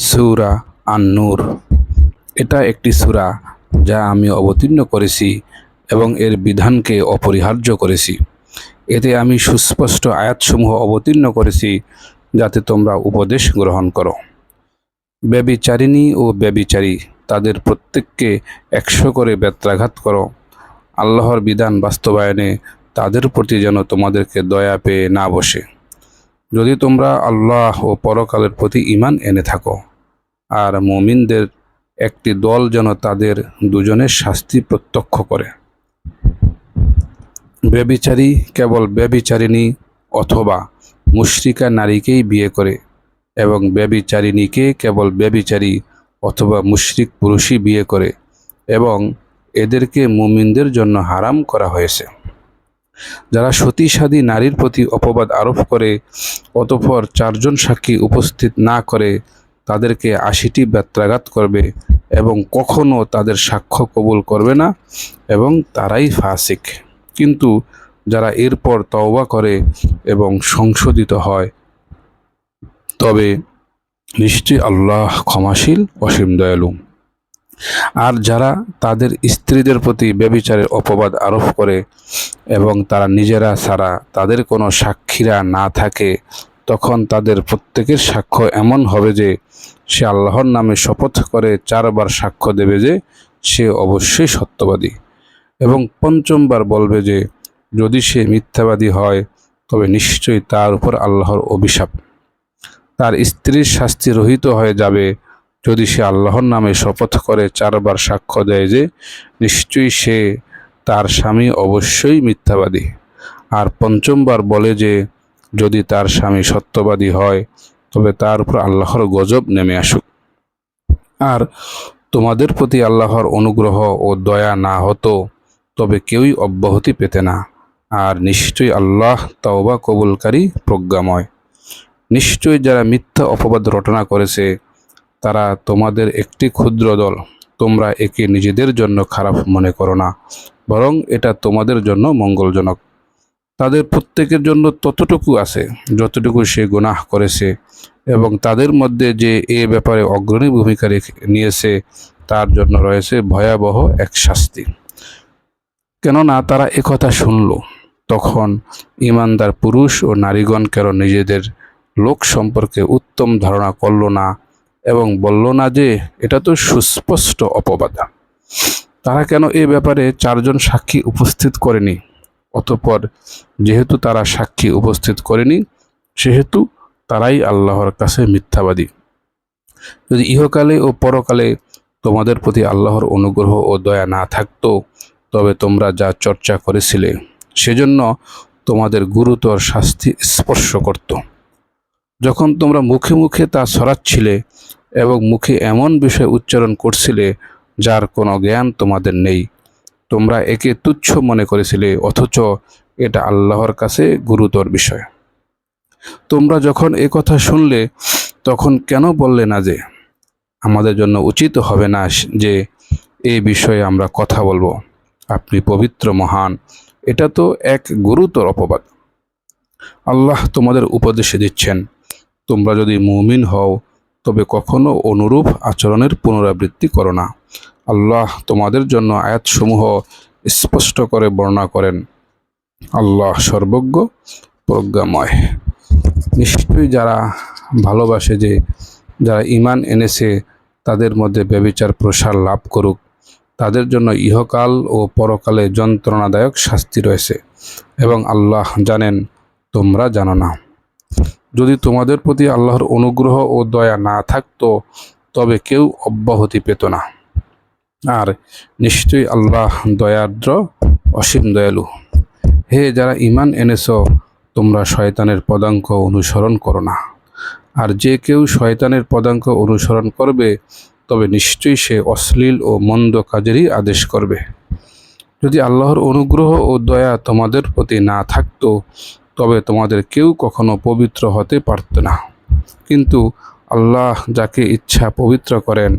সূরা আন-নূর। এটা একটি সুরা যা আমি অবতীর্ণ করেছি এবং এর বিধানকে অপরিহার্য করেছি। এতে আমি সুস্পষ্ট আয়াতসমূহ অবতীর্ণ করেছি যাতে তোমরা উপদেশ গ্রহণ করো। ব্যবিচারিণী ও ব্যবিচারী, তাদের প্রত্যেককে একশো করে বেত্রাঘাত করো। আল্লাহর বিধান বাস্তবায়নে তাদের প্রতি যেন তোমাদেরকে দয়া পেয়ে না বসে। যদি তোমরা আল্লাহ ও পরকালের প্রতি ইমান এনে থাকো আর মুমিনদের একটি দল যেন তাদের দুজনের শাস্তি প্রত্যক্ষ করে। ব্যবিচারী কেবল ব্যবিচারিণী অথবা মুশরিকা নারীকেই বিয়ে করে এবং ব্যবিচারিণীকে কেবল ব্যবিচারী অথবা মুশরিক পুরুষই বিয়ে করে এবং এদেরকে মুমিনদের জন্য হারাম করা হয়েছে। যারা সতীসাদী নারীর প্রতি অপবাদ আরোপ করে, অতঃপর চারজন সাক্ষী উপস্থিত না করে তাদেরকে আশিটি ব্যত্রাঘাত করবে এবং কখনো তাদের সাক্ষ্য কবুল করবে না এবং তারাই ফাসিক। কিন্তু যারা এরপর তওবা করে এবং সংশোধিত হয়, তবে নিশ্চয়ই আল্লাহ ক্ষমাশীল অসীম দয়ালু আর যারা তাদের স্ত্রীদের প্রতি ব্যবিচারের অপবাদ আরোপ করে এবং তারা নিজেরা ছাড়া তাদের কোনো সাক্ষীরা না থাকে তখন তাদের প্রত্যেকের সাক্ষ্য এমন হবে যে, সে আল্লাহর নামে শপথ করে চারবার সাক্ষ্য দেবে যে, সে অবশ্যই সত্যবাদী। এবং পঞ্চমবার বলবে যে, যদি সে মিথ্যাবাদী হয়, তবে নিশ্চয়ই তার উপর আল্লাহর অভিশাপ। তার স্ত্রীর শাস্তি রহিত হয়ে যাবে। যদি সে আল্লাহর নামে শপথ করে চারবার সাক্ষ্য দেয় যে, নিশ্চয়ই সে তার স্বামী অবশ্যই মিথ্যাবাদী। আর পঞ্চমবার বলে যে যদি তার স্বামী সত্যবাদী হয়, তবে তার উপর আল্লাহর গজব নেমে আসুক। আর তোমাদের প্রতি আল্লাহর অনুগ্রহ ও দয়া না হতো, তবে কেউই অব্যাহতি পেতে না। আর নিশ্চয়ই আল্লাহ তাওবা কবুলকারী প্রজ্ঞাময়। নিশ্চয়ই যারা মিথ্যা অপবাদ রটনা করেছে, তারা তোমাদের একটি ক্ষুদ্র দল। তোমরা একে নিজেদের জন্য খারাপ মনে করো না, বরং এটা তোমাদের জন্য মঙ্গলজনক। তাদের প্রত্যেকের জন্য ততটুকু আছে, যতটুকু সে গুনাহ করেছে এবং তাদের মধ্যে যে এ ব্যাপারে অগ্রণী ভূমিকা নিয়েছে, তার জন্য রয়েছে ভয়াবহ এক শাস্তি। কেননা তারা একথা শুনল, তখন ইমানদার পুরুষ ও নারীগণ কেন নিজেদের লোক সম্পর্কে উত্তম ধারণা করল না এবং বলল না যে, এটা তো সুস্পষ্ট অপবাদা। তারা কেন এ ব্যাপারে চারজন সাক্ষী উপস্থিত করেনি? অতঃপর যেহেতু তারা সাক্ষী উপস্থিত করেনি, সেহেতু তারাই আল্লাহর কাছে মিথ্যাবাদী। যদি ইহকালে ও পরকালে তোমাদের প্রতি আল্লাহর অনুগ্রহ ও দয়া না থাকতো, তবে তোমরা যা চর্চা করেছিলে, সেজন্য তোমাদের গুরুতর শাস্তি স্পর্শ করত। যখন তোমরা মুখে মুখে তা ছড়াচ্ছিলে এবং মুখে এমন বিষয় উচ্চারণ করছিলে, যার কোনো জ্ঞান তোমাদের নেই তোমরা একে তুচ্ছ মনে করেছিলে, অথচ এটা আল্লাহর কাছে গুরুতর বিষয়। তোমরা যখন এ কথা শুনলে, তখন কেন বললে না যে, আমাদের জন্য উচিত হবে না যে এই বিষয়ে আমরা কথা বলব? আপনি পবিত্র, মহান। এটা তো এক গুরুতর অপবাদ। আল্লাহ তোমাদের উপদেশে দিচ্ছেন। তোমরা যদি মুমিন হও, তবে কখনো অনুরূপ আচরণের পুনরাবৃত্তি করো না। আল্লাহ তোমাদের জন্য আয়াতসমূহ স্পষ্ট করে বর্ণনা করেন। আল্লাহ সর্বজ্ঞ, প্রজ্ঞাময়। নিশ্চয়ই যারা ভালোবাসে যে, যারা ইমান এনেছে, তাদের মধ্যে ব্যবিচার প্রসার লাভ করুক। তাদের জন্য ইহকাল ও পরকালে যন্ত্রণাদায়ক শাস্তি রয়েছে এবং আল্লাহ জানেন, তোমরা জানো না। যদি তোমাদের প্রতি আল্লাহর অনুগ্রহ ও দয়া না থাকতো, তবে কেউ অব্যাহতি পেত না। আর নিশ্চয়ই আল্লাহ দয়াদ্র, অসীম দয়ালু। হে যারা ইমান এনেছ, তোমরা শয়তানের পদাঙ্ক অনুসরণ করো না। আর যে কেউ শয়তানের পদাঙ্ক অনুসরণ করবে, তবে নিশ্চয়ই সে অশ্লীল ও মন্দ কাজেরই আদেশ করবে। যদি আল্লাহর অনুগ্রহ ও দয়া তোমাদের প্রতি না থাকতো, তবে তোমাদের কেউ কখনো পবিত্র হতে পারত না। কিন্তু আল্লাহ যাকে ইচ্ছা পবিত্র করেন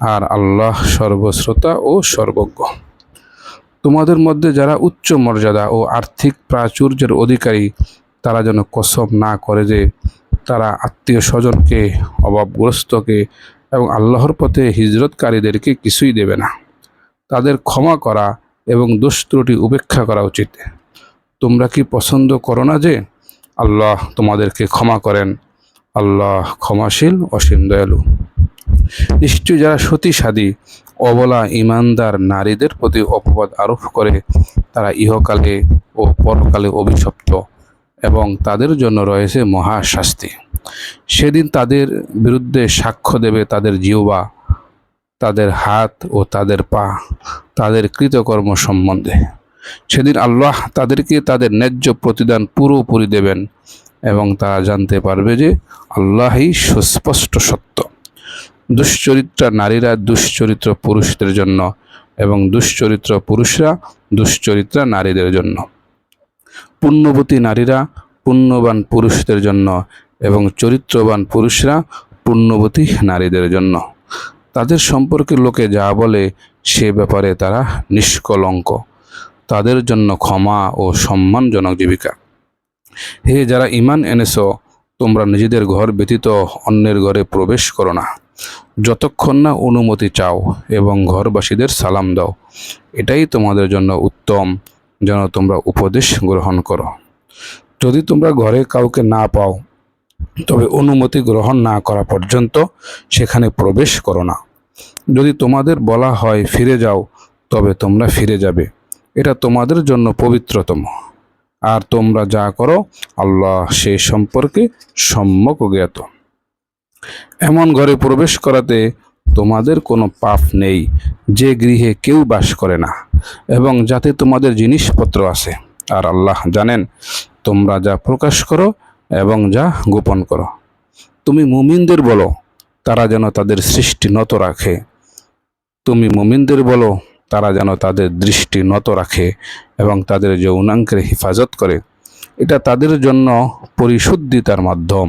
আর আল্লাহ সর্বশ্রোতা ও সর্বজ্ঞ। তোমাদের মধ্যে যারা উচ্চ মর্যাদা ও আর্থিক প্রাচুর্যের অধিকারী, তারা যেন কসম না করে যে তারা আত্মীয় স্বজনকে অভাবগ্রস্তকে এবং আল্লাহর পথে হিজরতকারীদেরকে কিছুই দেবে না। তাদের ক্ষমা করা এবং দোষ ত্রুটি উপেক্ষা করা উচিত। তোমরা কি পছন্দ করো না যে আল্লাহ তোমাদেরকে ক্ষমা করেন আল্লাহ ক্ষমাশীল অসীম দয়ালু। নিশ্চয়ই যারা সতী সতীসাদী অবলা, ইমানদার নারীদের প্রতি অপবাদ আরোপ করে, তারা ইহকালে ও পরকালে অভিশপ্ত এবং তাদের জন্য রয়েছে মহা শাস্তি সেদিন তাদের বিরুদ্ধে সাক্ষ্য দেবে তাদের জিহ্বা, তাদের হাত ও তাদের পা, তাদের কৃতকর্ম সম্বন্ধে। সেদিন আল্লাহ তাদেরকে তাদের ন্যায্য প্রতিদান পুরোপুরি দেবেন। এবং তারা জানতে পারবে যে আল্লাহই সুস্পষ্ট সত্য। দুশ্চরিত্রা নারীরা দুশ্চরিত্র পুরুষদের জন্য এবং দুশ্চরিত্র পুরুষরা দুশ্চরিত্রা নারীদের জন্য। পুণ্যবতী নারীরা পুণ্যবান পুরুষদের জন্য এবং চরিত্রবান পুরুষরা পুণ্যবতী নারীদের জন্য। তাদের সম্পর্কে লোকে যা বলে সে ব্যাপারে তারা নিষ্কলঙ্ক। তাদের জন্য ক্ষমা ও সম্মানজনক জীবিকা। হে যারা ইমান এনেছো, তোমরা নিজেদের ঘর ব্যতীত অন্যের ঘরে প্রবেশ করো না। যতক্ষণ না অনুমতি চাও এবং ঘরবাসীদের সালাম দাও, এটাই তোমাদের জন্য উত্তম যেন তোমরা উপদেশ গ্রহণ করো। যদি তোমরা ঘরে কাউকে না পাও, তবে অনুমতি গ্রহণ না করা পর্যন্ত সেখানে প্রবেশ করো না। যদি তোমাদের বলা হয় ফিরে যাও, তবে তোমরা ফিরে যাবে। এটা তোমাদের জন্য পবিত্রতম। আর তোমরা যা করো, আল্লাহ সে সম্পর্কে সম্যক জ্ঞাত। এমন ঘরে প্রবেশ করাতে তোমাদের কোনো পাপ নেই, যে গৃহে কেউ বাস করে না, এবং যাতে তোমাদের জিনিসপত্র আছে। আর আল্লাহ জানেন, তোমরা যা প্রকাশ করো এবং যা গোপন করো। তুমি মুমিনদের বলো, তারা যেন তাদের সৃষ্টি নত রাখে। তুমি মুমিনদের বলো তারা যেন তাদের দৃষ্টি নত রাখে এবং তাদের যৌনাঙ্কের হেফাজত করে। এটা তাদের জন্য পরিশুদ্ধিতার মাধ্যম।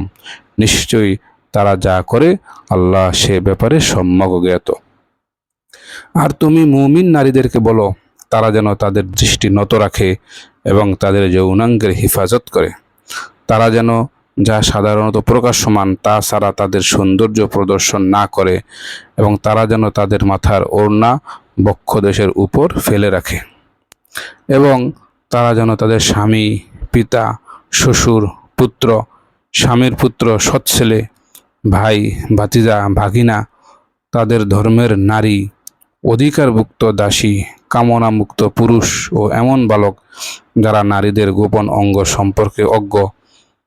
নিশ্চয়ই তারা যা করে, আল্লাহ সে ব্যাপারে সম্যক জ্ঞাত। আর তুমি মুমিন নারীদেরকে বলো, তারা যেন তাদের দৃষ্টি নত রাখে এবং তাদের যৌনাঙ্গের হেফাজত করে। তারা যেন যা সাধারণত প্রকাশ্যমান তা ছাড়া তাদের সৌন্দর্য প্রদর্শন না করে এবং তারা যেন তাদের মাথার ওড়না বক্ষদেশের উপর ফেলে রাখে এবং তারা যেন তাদের স্বামী, পিতা, শ্বশুর, পুত্র, স্বামীর পুত্র, সৎ ছেলে, ভাই, ভাতিজা, ভাগিনা, তাদের ধর্মের নারী, অধিকারভুক্ত দাসী, কামনামুক্ত পুরুষ ও এমন বালক যারা নারীদের গোপন অঙ্গ সম্পর্কে অজ্ঞ,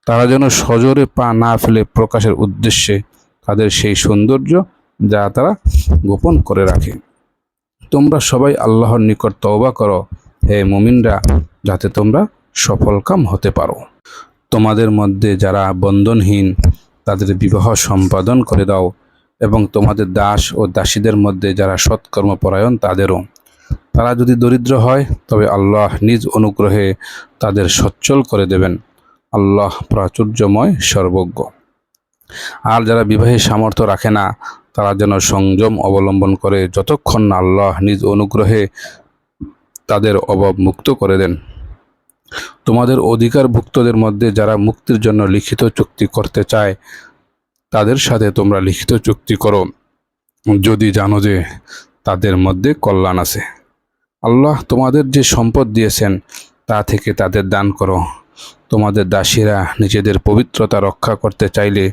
তারা যেন সজোরে পা না ফেলে প্রকাশের উদ্দেশ্যে তাদের সেই সৌন্দর্য যা তারা গোপন করে রাখে। তোমরা সবাই আল্লাহর নিকট তওবা করো। হে মুমিনরা, যাতে তোমরা সফলকাম হতে পারো। তোমাদের মধ্যে যারা বন্ধনহীন, তাদের বিবাহ সম্পাদন করে দাও এবং তোমাদের দাস ও দাসীদের মধ্যে যারা সৎকর্মপরায়ণ, তাদেরও। তারা যদি দরিদ্র হয়, তবে আল্লাহ নিজ অনুগ্রহে তাদের সচ্ছল করে দেবেন। আল্লাহ প্রাচুর্যময় সর্বজ্ঞ। আর যারা বিবাহের সামর্থ্য রাখে না তারা যেন সংযম অবলম্বন করে যতক্ষণ না আল্লাহ নিজ অনুগ্রহে তাদের অভাব মুক্ত করে দেন। তোমাদের অধিকারভুক্তদের মধ্যে যারা মুক্তির জন্য লিখিত চুক্তি করতে চায়, তাদের সাথে তোমরা লিখিত চুক্তি করো। যদি জানো যে তাদের মধ্যে কল্যাণ আছে। আল্লাহ তোমাদের যে সম্পদ দিয়েছেন, তা থেকে তাদের দান করো। তোমাদের দাসীরা নিজেদের পবিত্রতা রক্ষা করতে চাইলে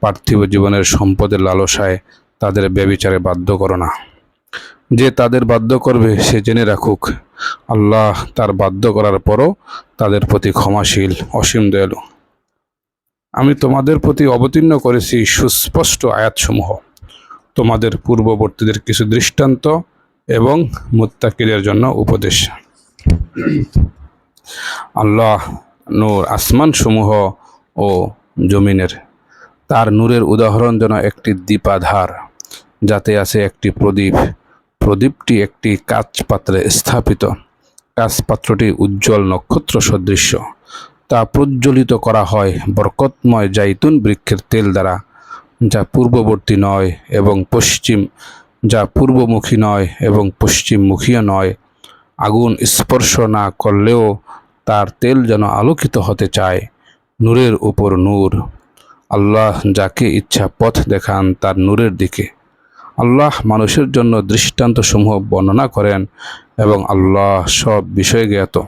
পার্থিব জীবনের সম্পদের লালসায় তাদের ব্যবিচারে বাধ্য করো না। যে তাদের বাধ্য করবে, সে জেনে রাখুক, আল্লাহ তার বাধ্য করার পরও তাদের প্রতি ক্ষমাশীল, অসীম দয়ালু। আমি তোমাদের প্রতি অবতীর্ণ করেছি সুস্পষ্ট আয়াতসমূহ। তোমাদের পূর্ববর্তীদের কিছু দৃষ্টান্ত এবং মুত্তাকিদের জন্য উপদেশ। আল্লাহ নূর আসমানসমূহ ও জমিনের, তার নূরের উদাহরণ যেন একটি দীপাধার যাতে আছে একটি প্রদীপ। প্রদীপটি একটি কাচ পাত্রে স্থাপিত। কাচ পাত্রটি উজ্জ্বল নক্ষত্র সদৃশ্য। তা প্রজ্বলিত করা হয় বরকতময় জাইতুন বৃক্ষের তেল দ্বারা, যা পূর্ববর্তী নয় এবং পশ্চিম, যা পূর্বমুখী নয় এবং পশ্চিমমুখীও নয়। আগুন স্পর্শ না করলেও তার তেল যেন আলোকিত হতে চায়, নূরের উপর নূর। আল্লাহ যাকে ইচ্ছা পথ দেখান তার নূরের দিকে। আল্লাহ মানুষের জন্য দৃষ্টান্তসমূহ বর্ণনা করেন এবং আল্লাহ সব বিষয়ে জ্ঞাত।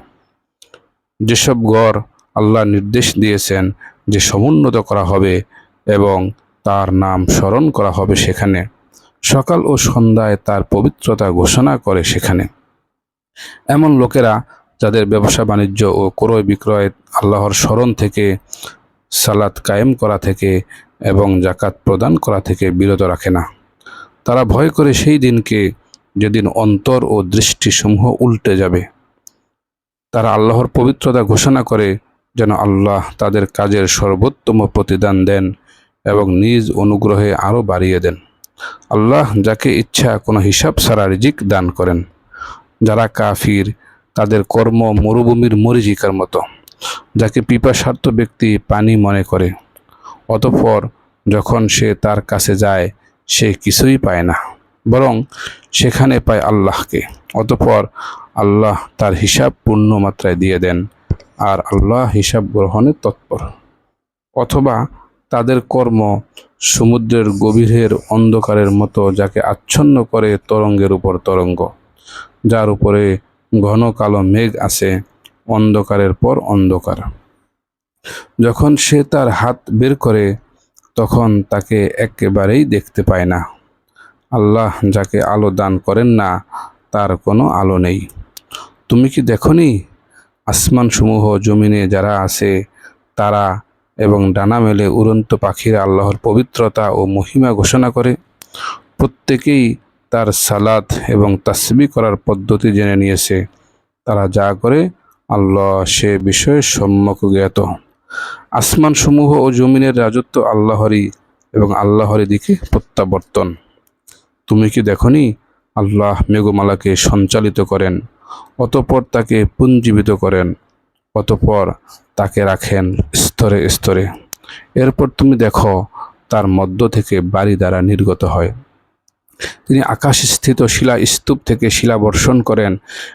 যেসব গড় আল্লাহ নির্দেশ দিয়েছেন যে সমুন্নত করা হবে এবং তার নাম স্মরণ করা হবে সেখানে, সকাল ও সন্ধ্যায় তার পবিত্রতা ঘোষণা করে সেখানে। এমন লোকেরা যাদের ব্যবসা বাণিজ্য ও ক্রয় বিক্রয় আল্লাহর স্মরণ থেকে, সালাত কায়েম করা থেকে এবং জাকাত প্রদান করা থেকে বিরত রাখে না। তারা ভয় করে সেই দিনকে যেদিন অন্তর ও দৃষ্টিসমূহ উল্টে যাবে। তারা আল্লাহর পবিত্রতা ঘোষণা করে যেন আল্লাহ তাদের কাজের সর্বোত্তম প্রতিদান দেন এবং নিজ অনুগ্রহে আরও বাড়িয়ে দেন। আল্লাহ যাকে ইচ্ছা কোনো হিসাব ছাড়া রিজিক দান করেন। যারা কাফির, তাদের কর্ম মরুভূমির মরিজিকার মতো, যাকে পিপাসার্থ ব্যক্তি পানি মনে করে। অতঃপর যখন সে তার কাছে যায় সে কিছুই পায় না, বরং সেখানে পায় আল্লাহকে। অতঃপর আল্লাহ তার হিসাব পূর্ণ মাত্রায় দিয়ে দেন, আর আল্লাহ হিসাব গ্রহণে তৎপর। অথবা তাদের কর্ম সমুদ্রের গভীরের অন্ধকারের মতো যাকে আচ্ছন্ন করে তরঙ্গের উপর তরঙ্গ, যার উপরে ঘন কালো মেঘ আছে অন্ধকারের পর অন্ধকার। যখন সে তার হাত বের করে তখন তাকে একেবারেই দেখতে পায় না। আল্লাহ যাকে আলো দান করেন না, তার কোনো আলো নেই। তুমি কি দেখনি? আসমানসমূহ, জমিনে যারা আছে, তারা এবং ডানা মেলে উড়ন্ত পাখিরা আল্লাহর পবিত্রতা ও মহিমা ঘোষণা করে। প্রত্যেকেই তার সালাত এবং তাসবি করার পদ্ধতি জেনে নিয়েছে। তারা যা করে, আল্লাহ সে বিষয়ে সম্যক জ্ঞাত। আসমানসমূহ ও জমিনের রাজত্ব আল্লাহরই এবং আল্লাহরই দিকে প্রত্যাবর্তন। তুমি কি দেখনি? আল্লাহ মেঘমালাকে সঞ্চালিত করেন, অতপর তাকে পুঞ্জীবিত করেন, অতপর তাকে রাখেন স্তরে স্তরে। এরপর তুমি দেখো, তার মধ্য থেকে বাড়ি দ্বারা নির্গত হয়। তিনি আকাশস্থিত শিলা স্তূপ থেকে শিলা বর্ষণ করেন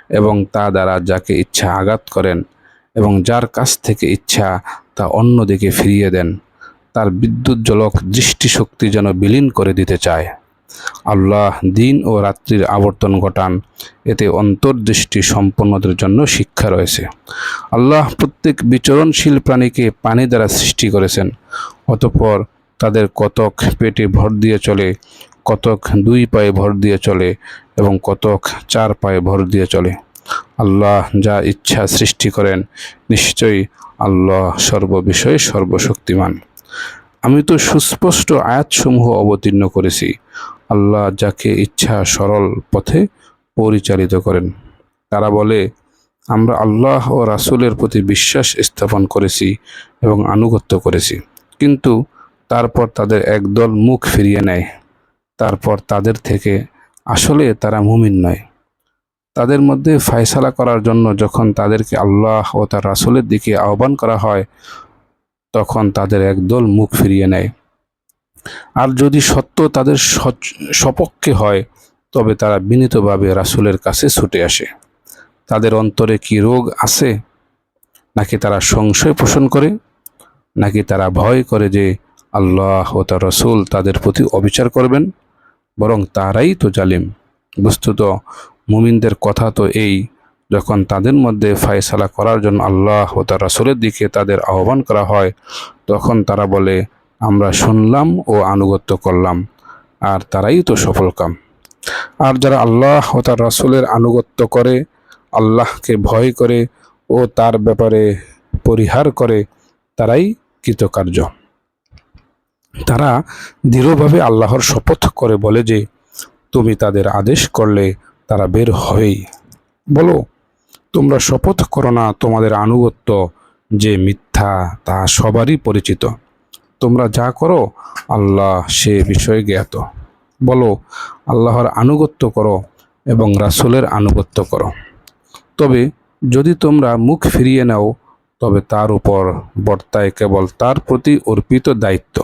এবং তা দ্বারা যাকে ইচ্ছা আঘাত করেন এবং যার কাছ থেকে ইচ্ছা তা অন্যদিকে ফিরিয়ে দেন। তার বিদ্যুৎ জলক দৃষ্টিশক্তি যেন বিলীন করে দিতে চায়। আল্লাহ দিন ও রাত্রির আবর্তন ঘটান। এতে অন্তর্দৃষ্টি সম্পন্নদের জন্য শিক্ষা রয়েছে। আল্লাহ প্রত্যেক বিচরণশীল প্রাণীকে পানি দ্বারা সৃষ্টি করেছেন। অতঃপর তাদের কতক পেটে ভর দিয়ে চলে, কতক দুই পায়ে ভর দিয়ে চলে এবং কতক চার পায়ে ভর দিয়ে চলে। আল্লাহ যা ইচ্ছা সৃষ্টি করেন, নিশ্চয়ই আল্লাহ সর্ববিষয়ে সর্বশক্তিমান। আমি তো সুস্পষ্ট আয়াতসমূহ অবতীর্ণ করেছি। আল্লাহ যাকে ইচ্ছা সরল পথে পরিচালিত করেন। তারা বলে, আমরা আল্লাহ ও রাসূলের প্রতি বিশ্বাস স্থাপন করেছি এবং আনুগত্য করেছি। কিন্তু তারপর তাদের একদল মুখ ফিরিয়ে নেয়। তারপর তাদের থেকে আসলে তারা মুমিন নয়। তাদের মধ্যে ফায়সালা করার জন্য যখন তাদেরকে আল্লাহ ও তার রাসূলের দিকে আহ্বান করা হয়, তখন তাদের একদল মুখ ফিরিয়ে নেয়। আর যদি সত্য তাদের সপক্ষে হয়, তবে তারা বিনীতভাবে রাসুলের কাছে ছুটে আসে। তাদের অন্তরে কি রোগ আছে? নাকি তারা সংশয় পোষণ করে? নাকি তারা ভয় করে যে আল্লাহ ও তার রসুল তাদের প্রতি অবিচার করবেন? বরং তারাই তো জালিম। বস্তুত মুমিনদের কথা তো এই, যখন তাদের মধ্যে ফায়সালা করার জন্য আল্লাহ ও তার রাসূলের দিকে তাদের আহ্বান করা হয়, তখন তারা বলে, আমরা শুনলাম ও আনুগত্য করলাম, আর তারাই তো সফলকাম আর যারা আল্লাহ ও তার রাসূলের আনুগত্য করে, আল্লাহকে ভয় করে ও তার ব্যাপারে পরিহার করে, তারাই কৃতকার্য। তারা দৃঢ়ভাবে আল্লাহর শপথ করে বলে যে, তুমি তাদের আদেশ করলে তারা বের হবেই বলো, তোমরা শপথ করো না তোমাদের আনুগত্য যে মিথ্যা তা সবারই পরিচিত। তোমরা যা করো, আল্লাহ সে বিষয়ে জ্ঞাত। বলো, আল্লাহর আনুগত্য করো এবং রাসূলের আনুগত্য করো। তবে যদি তোমরা মুখ ফিরিয়ে নাও, তবে তার উপর বর্তায় কেবল তার প্রতি অর্পিত দায়িত্ব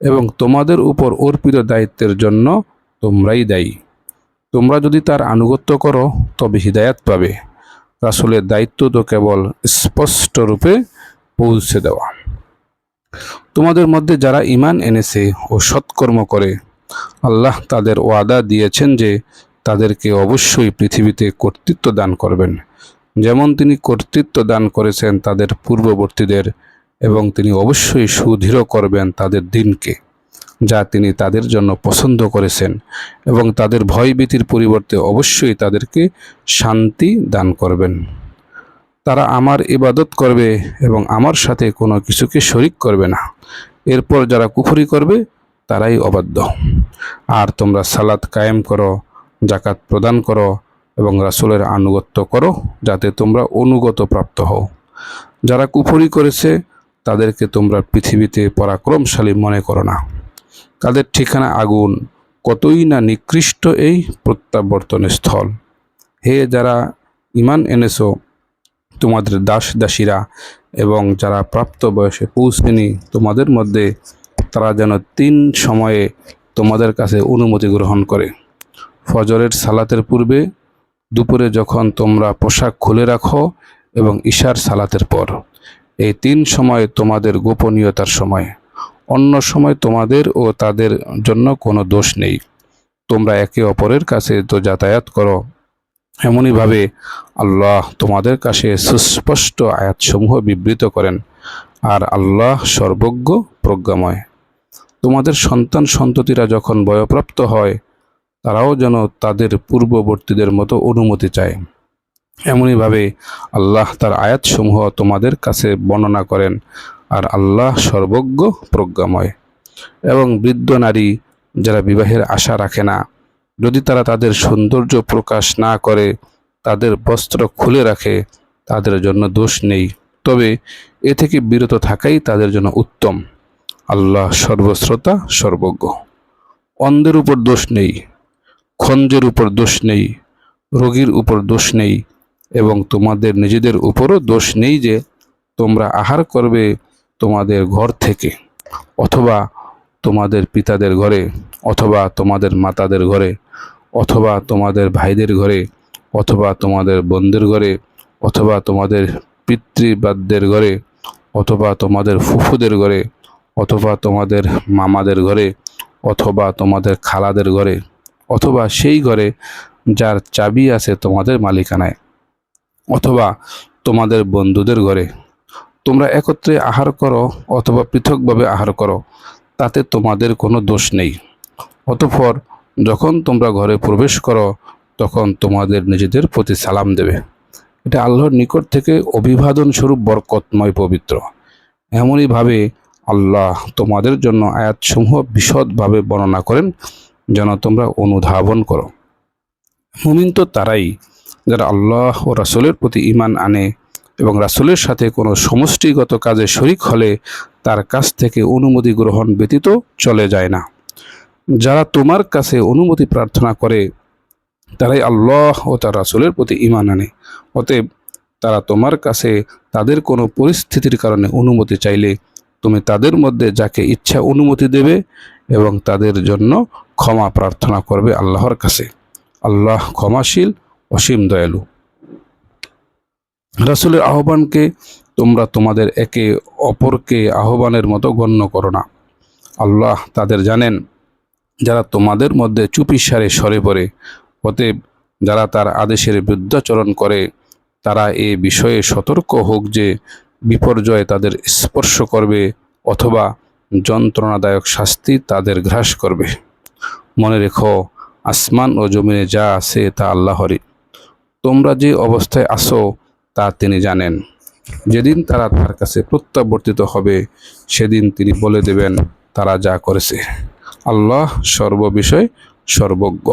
এবং তোমাদের উপর অর্পিত দায়িত্বের জন্য তোমরাই দায়ী। তোমরা যদি তার আনুগত্য করো, তবে হিদায়াত পাবে। রাসূলের দায়িত্ব তো কেবল স্পষ্ট রূপে পৌঁছে দেওয়া। তোমাদের মধ্যে যারা ঈমান এনেছে ও সৎকর্ম করে, আল্লাহ তাদের ওয়াদা দিয়েছেন যে তাদেরকে অবশ্যই পৃথিবীতে কর্তৃত্ব দান করবেন। যেমন তিনি কর্তৃত্ব দান করেছেন তাদের পূর্ববর্তীদের এবং তিনি অবশ্যই সুদৃঢ় করবেন তাদের দিনকে। যা তিনি তাদের জন্য পছন্দ করেছেন এবং তাদের ভয়ভীতির পরিবর্তে অবশ্যই তাদেরকে শান্তি দান করবেন। তারা আমার ইবাদত করবে এবং আমার সাথে কোনো কিছুকে শরিক করবে না। এরপর যারা কুফরি করবে, তারাই অবাধ্য। আর তোমরা সালাত কায়েম করো জাকাত প্রদান করো এবং রাসূলের আনুগত্য করো যাতে তোমরা অনুগত প্রাপ্ত হও। যারা কুফরি করেছে, তাদেরকে তোমরা পৃথিবীতে পরাক্রমশালী মনে করো না। তাদের ঠিকানা আগুন। কতই না নিকৃষ্ট এই প্রত্যাবর্তন স্থল। হে যারা ইমান এনেছো, তোমাদের দাস দাসীরা এবং যারা প্রাপ্ত বয়সে পৌঁছেনি তোমাদের মধ্যে, তারা যেন তিন সময়ে তোমাদের কাছে অনুমতি গ্রহণ করে। ফজরের সালাতের পূর্বে, দুপুরে যখন তোমরা পোশাক খুলে রাখো এবং ঈশার সালাতের পর, এই তিন সময় তোমাদের গোপনীয়তার সময়। অন্য সময় তোমাদের ও তাদের জন্য কোনো দোষ নেই। তোমরা একে অপরের কাছে তো যাতায়াত করো। এমনইভাবে আল্লাহ তোমাদের কাছে সুস্পষ্ট আয়াতসমূহ বিবৃত করেন। আর আল্লাহ সর্বজ্ঞ প্রজ্ঞাময়। তোমাদের সন্তান সন্ততিরা যখন বয়প্রাপ্ত হয়, তারাও যেন তাদের পূর্ববর্তীদের মতো অনুমতি চায়। এমনইভাবে আল্লাহ তার আয়াতসমূহ তোমাদের কাছে বর্ণনা করেন। আর আল্লাহ সর্বজ্ঞ প্রজ্ঞাময়। এবং বৃদ্ধ নারী যারা বিবাহের আশা রাখে না, যদি তারা তাদের সৌন্দর্য প্রকাশ না করে, তাদের বস্ত্র খুলে রাখে, তাদের জন্য দোষ নেই। তবে এ থেকে বিরত থাকাই তাদের জন্য উত্তম। আল্লাহ সর্বশ্রোতা, সর্বজ্ঞ। অন্ধের উপর দোষ নেই, খঞ্জের উপর দোষ নেই, রোগীর উপর দোষ নেই, এবং তোমাদের নিজেদের উপরও দোষ নেই যে তোমরা আহার করবে তোমাদের ঘর থেকে, অথবা তোমাদের পিতাদের ঘরে, অথবা তোমাদের মাতাদের ঘরে, অথবা তোমাদের ভাইদের ঘরে, অথবা তোমাদের বোনদের ঘরে, অথবা তোমাদের পিতৃবাদ্যের ঘরে, অথবা তোমাদের ফুফুদের ঘরে, অথবা তোমাদের মামাদের ঘরে, অথবা তোমাদের খালাদের ঘরে, অথবা সেই ঘরে যার চাবি আছে তোমাদের মালিকানায়, অথবা তোমাদের বন্ধুদের ঘরে তোমরা একত্রে আহার করো অথবা পৃথকভাবে আহার করো, তাতে তোমাদের কোনো দোষ নেই। অতঃপর যখন তোমরা ঘরে প্রবেশ করো, তখন তোমাদের নিজেদের প্রতি সালাম দেবে। এটা আল্লাহর নিকট থেকে অভিবাদন স্বরূপ বরকতময় পবিত্র। এমনইভাবে আল্লাহ তোমাদের জন্য আয়াতসমূহ বিশদভাবে বর্ণনা করেন, যেন তোমরা অনুধাবন করো। মুমিন তো তারাই যারা আল্লাহ ও রাসুলের প্রতি ইমান আনে এবং রাসুলের সাথে কোনো সমষ্টিগত কাজে শরিক হলে তার কাছ থেকে অনুমতি গ্রহণ ব্যতীত চলে যায় না। যারা তোমার কাছে অনুমতি প্রার্থনা করে, তারাই আল্লাহ ও তার রাসূলের প্রতি ঈমান আনে। অতএব তারা তোমার কাছে তাদের কোনো পরিস্থিতির কারণে অনুমতি চাইলে তুমি তাদের মধ্যে যাকে ইচ্ছা অনুমতি দেবে এবং তাদের জন্য ক্ষমা প্রার্থনা করবে আল্লাহর কাছে। আল্লাহ ক্ষমাশীল, অসীম দয়ালু। রাসূলের আহ্বানকে তোমরা তোমাদের একে অপরকে আহ্বানের মতো গণ্য করো না। আল্লাহ তাদের জানেন, যারা তোমাদের মধ্যে চুপিসারে সরে পড়ে, অতএব যারা তার আদেশের বিরুদ্ধাচরণ করে, তারা এ বিষয়ে সতর্ক হোক যে বিপর্যয় তাদের স্পর্শ করবে অথবা যন্ত্রণাদায়ক শাস্তি তাদের গ্রাস করবে। মনে রেখো, আসমান ও জমিনে যা আছে তা আল্লাহরই। তোমরা যে অবস্থায় আসো তা তিনি জানেন। যেদিন তারা তার কাছে প্রত্যাবর্তিত হবে, সেদিন তিনি বলে দেবেন, তারা যা করেছে। আল্লাহ সর্ববিষয় সর্বজ্ঞ।